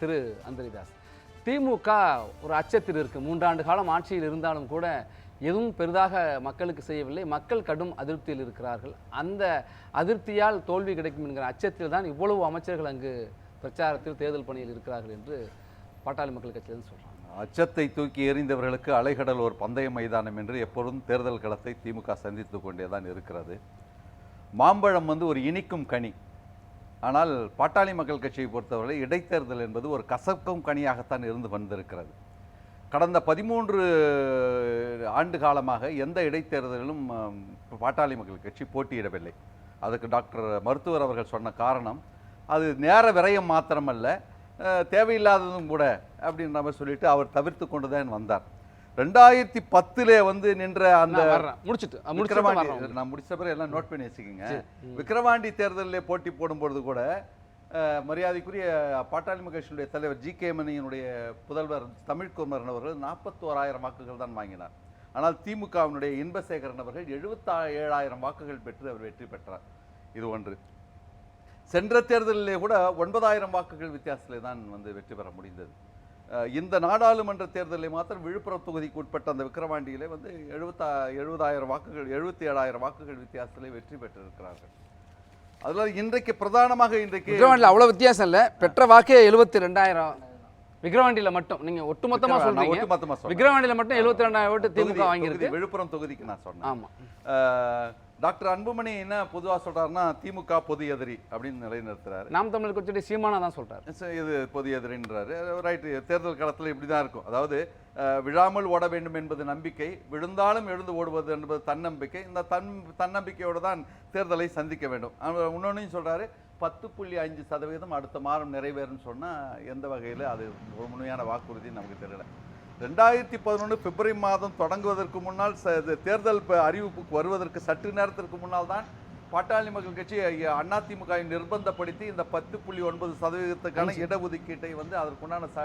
திரு அந்தரிதாஸ். திமுக ஒரு அச்சத்தில் இருக்கு. மூன்றாண்டு காலம் ஆட்சியில் இருந்தாலும் கூட எதுவும் பெரிதாக மக்களுக்கு செய்யவில்லை. மக்கள் கடும் அதிருப்தியில் இருக்கிறார்கள். அந்த அதிருப்தியால் தோல்வி கிடைக்கும் என்கிற அச்சத்தில் தான் இவ்வளவு அமைச்சர்கள் அங்கு பிரச்சாரத்தில் தேர்தல் பணியில் இருக்கிறார்கள் என்று பாட்டாளி மக்கள் கட்சியிலிருந்து சொல்கிறாங்க அச்சத்தை தூக்கி எறிந்தவர்களுக்கு அலைகடல் ஒரு பந்தய மைதானம் என்று எப்பொழுதும் தேர்தல் களத்தை திமுக சந்தித்து கொண்டே தான் இருக்கிறது. மாம்பழம் வந்து ஒரு இனிக்கும் கனி. ஆனால் பாட்டாளி மக்கள் கட்சியை பொறுத்தவரை இடைத்தேர்தல் என்பது ஒரு கசக்கும் கனியாகத்தான் இருந்து வந்திருக்கிறது. கடந்த பதிமூன்று ஆண்டு காலமாக எந்த இடைத்தேர்தலிலும் பாட்டாளி மக்கள் கட்சி போட்டியிடவில்லை. அதுக்கு டாக்டர் மருத்துவர் அவர்கள் சொன்ன காரணம் அது நேர விரயம் மாத்திரமல்ல தேவையில்லாததும் கூட அப்படின்ற மாதிரி சொல்லிட்டு அவர் தவிர்த்து கொண்டு தான் வந்தார். ரெண்டாயிரத்தி பத்திலே வந்து நின்ற அந்த முடிச்சுட்டு. வர்றோம். நான் முடிச்ச பிறகு எல்லாம் நோட் பண்ணி வச்சுக்கோங்க. விக்கிரவாண்டி தேர்தலில் போட்டி போடும்பொழுது கூட மரியாதைக்குரிய பாட்டாளி மக்களுடைய தலைவர் ஜி கே மணியினுடைய புதல்வர் தமிழ்குமரன் அவர்கள் நாற்பத்தோராயிரம் வாக்குகள் தான் வாங்கினார். ஆனால் திமுகவினுடைய இன்பசேகரன் அவர்கள் எழுபத்தா ஏழாயிரம் வாக்குகள் பெற்று அவர் வெற்றி பெற்றார். இது ஒன்று. சென்ற தேர்தலிலே கூட ஒன்பதாயிரம் வாக்குகள் வித்தியாசத்திலே தான் வந்து வெற்றி பெற முடிந்தது. இந்த நாடாளுமன்ற தேர்தலில் மாத்திரம் விழுப்புரம் தொகுதிக்கு உட்பட்ட அந்த விக்கிரவாண்டியிலே வந்து எழுபத்தா எழுபதாயிரம் வாக்குகள் எழுபத்தி ஏழாயிரம் வாக்குகள் வித்தியாசத்திலே வெற்றி பெற்றிருக்கிறார்கள். அதில் இன்றைக்கு பிரதானமாக இன்றைக்கு விக்கிரவாண்டியில் அவ்வளவு வித்தியாசம் இல்லை. பெற்ற வாக்கே எழுபத்தி ரெண்டாயிரம் விக்கிரவாண்டியில மட்டும். நீங்க ஒட்டுமொத்தமா நான் சொல்றீங்க. ஒட்டுமொத்தமா சொல்றேன். விக்கிரவாண்டியில மட்டும் எழுபத்தி ரெண்டாயிரம் ஓட்டு திமுக வாங்கியிருக்கு. விழுப்புரம் தொகுதிக்கு நான் சொன்னேன். ஆமா. அஹ், டாக்டர் அன்புமணி என்ன பொதுவா சொல்றாருன்னா திமுக பொது எதிரி அப்படின்னு நிலைநிறுத்துறாரு. நாம் தமிழ் கட்சியுடைய சீமானா தான் சொல்றாரு. சரி, இது பொது எதிரின்றாரு. ரைட்டு தேர்தல் காலத்தில் இப்படி தான் இருக்கும். அதாவது விழாமல் ஓட வேண்டும் என்பது நம்பிக்கை விழுந்தாலும் எழுந்து ஓடுவது என்பது தன்னம்பிக்கை. இந்த தன் தன்னம்பிக்கையோடு தான் தேர்தலை சந்திக்க வேண்டும். இன்னொன்னையும் சொல்றாரு பத்து புள்ளி அஞ்சு சதவீதம் அடுத்த மாதம் நிறைவேறும்னு சொன்னா எந்த வகையில் அது ஒரு முழுமையான வாக்குறுதி நமக்கு தெரியல. ரெண்டாயிரத்தி பதினொன்று பிப்ரவரி மாதம் தொடங்குவதற்கு முன்னால் தேர்தல் அறிவிப்புக்கு வருவதற்கு சற்று நேரத்திற்கு முன்னால் தான் பாட்டாளி மக்கள் கட்சி அதிமுக நிர்பந்தப்படுத்தி இந்த பத்து புள்ளி ஒன்பது சதவீதத்துக்கான இடஒதுக்கீட்டை வந்து அதற்குண்டான ச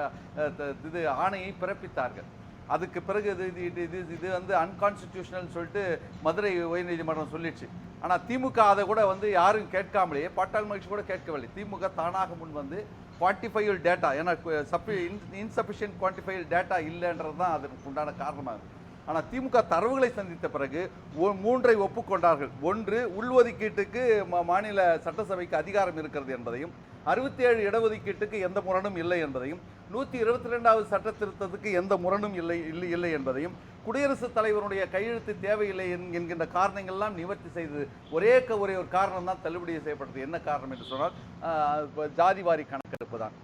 இது ஆணையை பிறப்பித்தார்கள். அதுக்கு பிறகு இது இது இது இது இது வந்து அன்கான்ஸ்டிடியூஷனல் சொல்லிட்டு மதுரை உயர்நீதிமன்றம் சொல்லிடுச்சு ஆனால் திமுக அதை கூட வந்து யாரும் கேட்காமலேயே பாட்டாளி மகிழ்ச்சி கூட கேட்கவில்லை. திமுக தானாக முன் வந்து குவான்டிஃபைல் டேட்டா ஏன்னா சப்பி இன்சபிஷியன்ட் குவான்டிஃபைல் டேட்டா இல்லைன்றது தான் அதற்கு உண்டான காரணமாகும் ஆனால் திமுக தரவுகளை சந்தித்த பிறகு ஒ- மூன்றை ஒப்புக்கொண்டார்கள். ஒன்று உள்ஒதுக்கீட்டுக்கு மாநில சட்டசபைக்கு அதிகாரம் இருக்கிறது என்பதையும் அறுபத்தி ஏழு இடஒதுக்கீட்டுக்கு எந்த முரணும் இல்லை என்பதையும் நூற்றி இருபத்தி ரெண்டாவது சட்ட திருத்தத்துக்கு எந்த முரணும் இல்லை இல்லை இல்லை என்பதையும் குடியரசுத் தலைவருடைய கையெழுத்து தேவையில்லை என்- என்கின்ற காரணங்கள்லாம் நிவர்த்தி செய்தது. ஒரே ஒரே ஒரு காரணம் தான் தள்ளுபடி செய்யப்பட்டது என்ன காரணம் என்று சொன்னால் ஜாதிவாரி கணக்கெடுப்பு தான்.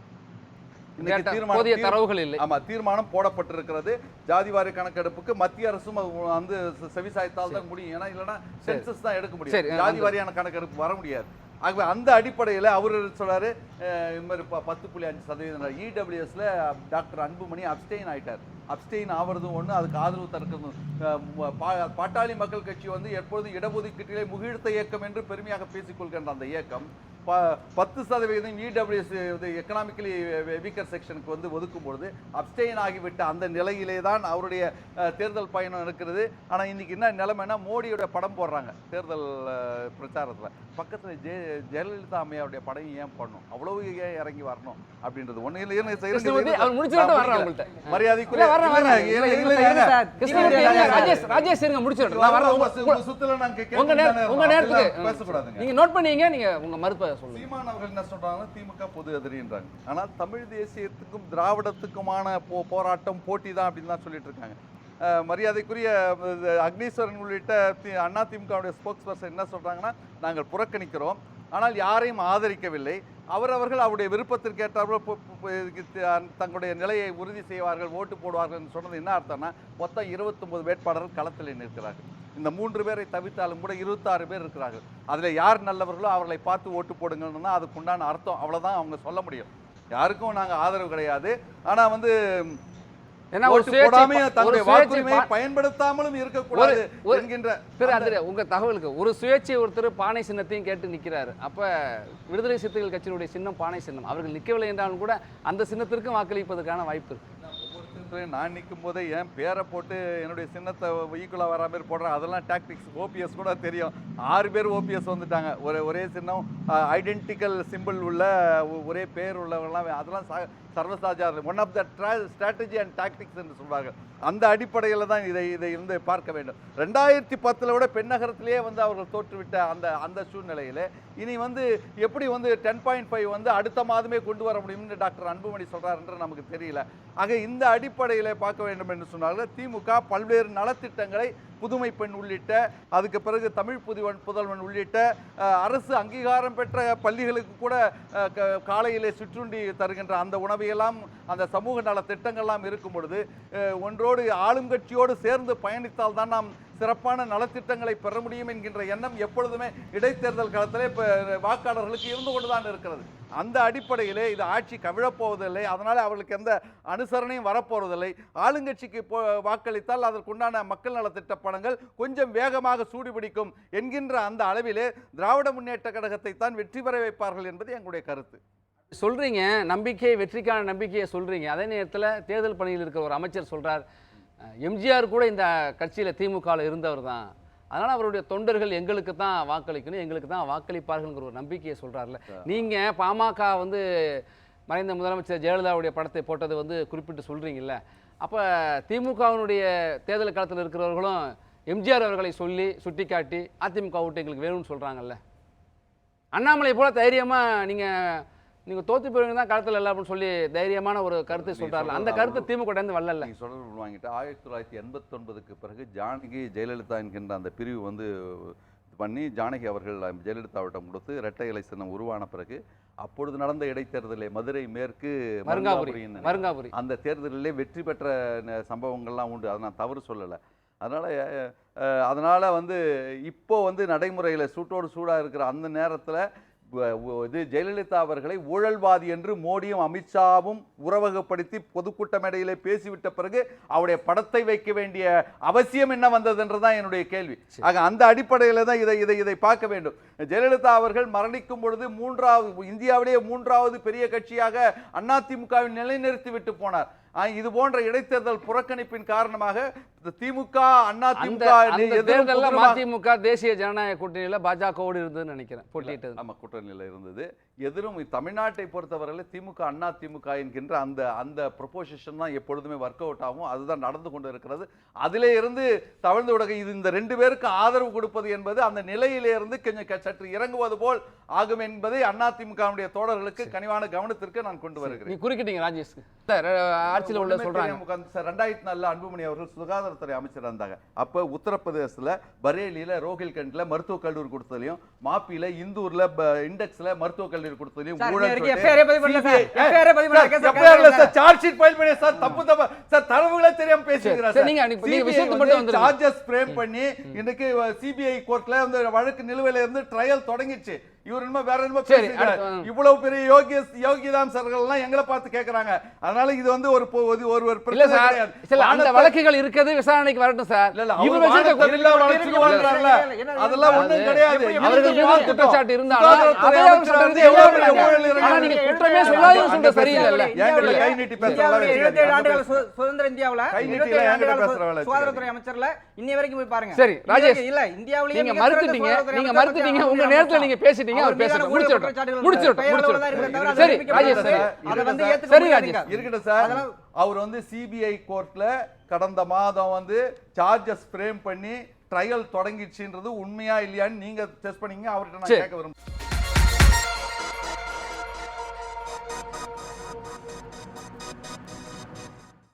தரவுகள் இல்லை. ஆமா தீர்மானம் போடப்பட்டிருக்கிறது. ஜாதிவாரி கணக்கெடுப்புக்கு மத்திய அரசும் வந்து செவிசாய்த்தால் தான் முடியும். ஏன்னா இல்லைன்னா சென்சஸ் தான் எடுக்க முடியும். ஜாதி வாரியான கணக்கெடுப்பு வர முடியாது. ஆகவே அந்த அடிப்படையில் அவர் சொல்றாரு இது மாதிரி ப- பத்து புள்ளி அஞ்சு சதவீதம் இடபிள்யூஎஸ்ல டாக்டர் அன்புமணி அப்ஸ்டெயின் ஆயிட்டார். அப்ஸ்டெயின் ஆகிறதும் ஒன்று அதுக்கு ஆதரவு தடுக்கிறதும் பா- பாட்டாளி மக்கள் கட்சி வந்து எப்பொழுதும் இடஒதுக்கீட்டிலே முகிழ்த்த இயக்கம் என்று பெருமையாக பேசிக்கொள்கின்ற அந்த இயக்கம். ப- பத்து சதவீதம் இடபிள்யூஎஸ் இது எக்கனாமிக்கலி வீக்கர் செக்ஷனுக்கு வந்து ஒதுக்கும் பொழுது அப்ஸ்டெயின் ஆகிவிட்ட அந்த நிலையிலே தான் அவருடைய தேர்தல் பயணம் இருக்கிறது. ஆனால் இன்னைக்கு என்ன நிலைமைன்னா மோடியோட படம் போடுறாங்க தேர்தல் பிரச்சாரத்தில். பக்கத்தில் ஜெய ஜெயலலிதா அம்மையாருடைய படம் ஏன் பண்ணும் அவ்வளவு ஏன் இறங்கி வரணும்? அப்படின்றது வரேன். உங்க நேரத்துக்கு நீங்க நோட் பண்ணீங்க நீங்க உங்க மறுப்பை சொல்லுங்க. சீமான் அவர்கள் என்ன சொல்கிறாங்கன்னா திமுக பொது எதிரின்றாங்க. ஆனால் தமிழ் தேசியத்துக்கும் திராவிடத்துக்குமான போ போராட்டம் போட்டி தான் அப்படின்னு தான் சொல்லிட்டு இருக்காங்க மரியாதைக்குரிய அக்னீஸ்வரன் உள்ளிட்ட தி- அண்ணா திமுகவுடைய ஸ்போக்ஸ் பர்சன் என்ன சொல்கிறாங்கன்னா நாங்கள் புறக்கணிக்கிறோம். ஆனால் யாரையும் ஆதரிக்கவில்லை. அவரவர்கள் அவருடைய விருப்பத்திற்கேற்றார்கள் தங்களுடைய நிலையை உறுதி செய்வார்கள் ஓட்டு போடுவார்கள் சொன்னது என்ன அர்த்தம்னா மொத்தம் 29 வேட்பாளர்கள் களத்தில் நிற்கிறார்கள். இந்த மூன்று பேரை தவிர்த்தாலும் கூட இருபத்தாறு பேர் இருக்கிறார்கள். அதில் யார் நல்லவர்களோ அவர்களை பார்த்து ஓட்டு போடுங்கன்னு அதுக்குண்டான அர்த்தம். அவ்வளவுதான் அவங்க சொல்ல முடியும். யாருக்கும் நாங்கள் ஆதரவு கிடையாது. ஆனால் வந்து பயன்படுத்தாமலும் இருக்கக்கூடாது உங்க தகவலுக்கு ஒரு சுயேட்சை ஒருத்தர் பானை சின்னத்தையும் கேட்டு நிக்கிறாரு. அப்ப விடுதலை சிறுத்தைகள் கட்சியினுடைய சின்னம் பானை சின்னம். அவர்கள் நிக்கவில்லை என்றாலும் கூட அந்த சின்னத்திற்கும் வாக்களிப்பதற்கான வாய்ப்பு இருக்கு. என்று நான் நிற்கும் போதே என் பேரை போட்டு என்னுடைய சின்னத்தை ஈக்குவலாக வர மாதிரி போடுறேன் அதெல்லாம் டாக்டிக்ஸ் ஓபிஎஸ் கூட தெரியும். ஆறு பேர் ஓபிஎஸ் வந்துட்டாங்க. ஒரே ஒரே சின்னம் ஐடென்டிக்கல் சிம்பிள் உள்ள ஒரே பேர் உள்ளவங்கலாம் அதெல்லாம் ச- சர்வசாதாரணம் one of the strategy and tactics என்று சொல்வார்கள். அந்த அடிப்படையில் தான் இதை இதை இருந்து பார்க்க வேண்டும். ரெண்டாயிரத்தி பத்தில் விட பெண்ணகரத்திலேயே வந்து அவர்கள் தோற்றுவிட்ட அந்த அந்த சூழ்நிலையில் இனி வந்து எப்படி வந்து டென் பாயிண்ட் ஃபைவ் வந்து அடுத்த மாதமே கொண்டு வர முடியும்னு டாக்டர் அன்புமணி சொல்றார் என்று நமக்கு தெரியல. ஆக இந்த அடி அடிப்படையில் பார்க்க வேண்டும் என்று சொன்னார்கள். திமுக பல்வேறு நலத்திட்டங்களை புதுமை பெண் உள்ளிட்ட அதுக்கு பிறகு தமிழ் புதுவன் புதல்வன் உள்ளிட்ட அரசு அங்கீகாரம் பெற்ற பள்ளிகளுக்கு கூட க- காலையிலே சுற்றுண்டி தருகின்ற அந்த உணவையெல்லாம் அந்த சமூக நல திட்டங்கள்லாம் இருக்கும் பொழுது ஒன்றோடு ஆளுங்கட்சியோடு சேர்ந்து பயணித்தால் தான் நாம் சிறப்பான நலத்திட்டங்களை பெற முடியும் என்கின்ற எண்ணம் எப்பொழுதுமே இடைத்தேர்தல் காலத்திலே இப்போ வாக்காளர்களுக்கு இருந்து கொண்டுதான் இருக்கிறது. அந்த அடிப்படையிலே இது ஆட்சி கவிழப்போவதில்லை அதனால் அவர்களுக்கு எந்த அனுசரணையும் வரப்போவதில்லை ஆளுங்கட்சிக்கு வாக்களித்தால் அதற்குண்டான மக்கள் நலத்திட்ட பணங்கள் கொஞ்சம் வேகமாக சூடுபிடிக்கும் என்கின்ற அந்த அளவிலே திராவிட முன்னேற்ற கழகத்தை தான் வெற்றி பெற வைப்பார்கள் என்பது எங்களுடைய கருத்து. சொல்றீங்க நம்பிக்கை வெற்றிக்கான நம்பிக்கையை சொல்றீங்க. அதே நேரத்தில் தேர்தல் பணியில் இருக்கிற ஒரு அமைச்சர் சொல்றார் அஹ், எம்ஜிஆர் கூட இந்த கட்சியில் திமுகவில் இருந்தவர் தான். அதனால் அவருடைய தொண்டர்கள் எங்களுக்கு தான் வாக்களிக்கணும் எங்களுக்கு தான் வாக்களிப்பார்கள்ங்கிற ஒரு நம்பிக்கையை சொல்கிறார்ல நீங்கள் பாமக வந்து மறைந்த முதலமைச்சர் ஜெயலலிதாவுடைய படத்தை போட்டது வந்து குறிப்பிட்டு சொல்கிறீங்கல்ல அப்போ திமுகவினுடைய தேர்தல் காலத்தில் இருக்கிறவர்களும் எம்ஜிஆர் அவர்களை சொல்லி சுட்டிக்காட்டி அதிமுக ஓட்டு எங்களுக்கு வேணும்னு சொல்கிறாங்கல்ல அண்ணாமலை போல தைரியமாக நீங்கள் நீங்கள் தோத்து போயிருங்க தான் களத்தில் இல்லை அப்படின்னு சொல்லி தைரியமான ஒரு கருத்தை நீ சொல்கிறார்கள் அந்த கருத்து அவ்வளவு- திமுக இருந்து வரல நீங்க சொல்றது வாங்கிட்டு ஆயிரத்தி தொள்ளாயிரத்தி எண்பத்தொன்பதுக்கு பிறகு ஜானகி ஜெயலலிதா என்கின்ற அந்த பிரிவு வந்து பண்ணி ஜானகி அவர்கள் மருங்காபுரி. கொடுத்து இரட்டை இலை சின்னம் உருவான பிறகு அப்பொழுது நடந்த இடைத்தேர்தலில் மதுரை மேற்கு மருங்காபுரி அந்த தேர்தலிலே வெற்றி பெற்ற சம்பவங்கள்லாம் உண்டு. அதை நான் தவறு சொல்லலை. அதனால் அதனால் வந்து இப்போ வந்து நடைமுறையில் சூட்டோடு சூடாக இருக்கிற அந்த நேரத்தில் இது ஜெயலலிதா அவர்களை ஊழல்வாதி என்று மோடியும் அமித்ஷாவும் உறவகப்படுத்தி பொதுக்கூட்ட மேடையிலே பேசிவிட்ட பிறகு அவருடைய படத்தை வைக்க வேண்டிய அவசியம் என்ன வந்தது என்றுதான் என்னுடைய கேள்வி. ஆக அந்த அடிப்படையில் தான் இதை இதை இதை பார்க்க வேண்டும். ஜெயலலிதா அவர்கள் மரணிக்கும் பொழுது மூன்றாவது இந்தியாவிலேயே மூன்றாவது பெரிய கட்சியாக அதிமுகவை நிலைநிறுத்தி விட்டு போனார். இது போன்ற இடைத்தேர்தல் புறக்கணிப்பின் காரணமாக திமுக அதிமுக தேர்தலில் புதிருமாக- மதிமுக தேசிய ஜனநாயக கூட்டணியில் பாஜகவோடு இருந்ததுன்னு நினைக்கிறேன் போட்டியிட்டது. ஆமா கூட்டணியில் இருந்தது. எதிரும் தமிழ்நாட்டை பொறுத்தவரையில் திமுக அண்ணா திமுக என்கின்ற அந்த அந்த ப்ரொபோசிஷன் தான் எப்பொழுதுமே ஒர்க் அவுட் ஆகும். அதுதான் நடந்து கொண்டு இருக்கிறது அதிலே இருந்து தவழ்ந்து விடக இது இந்த ரெண்டு பேருக்கு ஆதரவு கொடுப்பது என்பது அந்த நிலையிலே இருந்து கொஞ்சம் சற்று இறங்குவது போல் ஆகும் என்பதை அண்ணா திமுகவுடைய தோழர்களுக்கு கனிவான கவனத்திற்கு நான் கொண்டு வருகிறேன். நீ குறுக்கிட்டீங்க ராஜேஷ். சார் ஆட்சியில் உள்ள சொல்றாங்க. சார், ரெண்டாயிரத்தி நாலுல அன்புமணி அவர்கள் சுகாதாரத்துறை அமைச்சர் இருந்தாங்க. அப்ப உத்தரப்பிரதேசத்துல பரேலியில ரோஹில்கண்ட்ல மருத்துவக் கல்லூரி கொடுத்ததுலயும் மாப்பில இந்தூர்ல இண்டெக்ஸ்ல மருத்துவக் கல்லூரி கொடுத்ததுலயும் சார், ஊழல் இன்ன வரைக்கும் சொல்லிட்டு FIR பதிவு பண்ணல சார். CBI FIR பதிவு பண்ணல. சார், கேஸ் FIR இல்ல case sir, charge sheet file பண்ணி சார், தப்பு தப்பா- சார், தரவுகளே தெரியாம பேசுகிறீங்களா சரி? நீங்க- நீங்க வந்து மட்டும் வந்துருங்க. charges frame பண்ணி இன்னைக்கு சிபிஐ கோர்ட்ல வந்து வழக்கு நிலுவையில இருந்து ட்ரையல் தொடங்கிச்சு இவர் என்னமோ வேற என்னமோ சரி, இவ்வளவு பெரிய யோகிய யோகிதாம்சர்கள் எல்லாம் எங்களை பார்த்து கேக்குறாங்க அதனால இது வந்து ஒரு ஒரு ஒரு இல்ல பிரச்சனை சார். சில அந்த வழக்குகள் இருக்குது விசாரணைக்கு வரட்டும் சார் இல்ல, இல்ல, இவர் இல்ல. அதெல்லாம் ஒண்ணும் கிடையாது. அவர்கள் இருந்து மீது. குற்றச்சாட்டு இருந்தாலும் நீங்க. குற்றமே அங்க சொல்றது சரியில்லை ஏங்கல்ல கை நீட்டி வச்சுக்காதீங்க. 27 ஆண்டுகள் சுதந்திர இந்தியாவுல கை நீட்டி 27 என்கிட்ட ஆண்டுகள் பேசுற வேலை சு- சுகாதாரத்துறை அமைச்சர்ல இன்னி வரைக்கும் போய் பாருங்க சரி, ராஜேஷ். இல்ல இந்தியாவிலேயே நீங்க மறுத்துட்டீங்க நீங்க மறுத்துட்டீங்க உங்க நேரத்துல. நீங்க பேசிட்டீங்க அவர் அவர் இருக்கிறதே தவிர அதை சரி ராஜேஷ். சரி அதை வந்து சார். ஏத்துக்க சரி, முடியாதுங்க. ராஜேஷ். இருக்கட்டும் சார் அவர் வந்து சிபிஐ கோர்ட்ல கடந்த மாதம் வந்து சார்ஜஸ் ஃப்ரேம் பண்ணி ட்ரையல் தொடங்கிடுச்சுன்றது உண்மையா இல்லையான்னு நீங்க டெஸ்ட் பண்ணீங்க அவர்கிட்ட நான். கேட்க விரும்புறேன்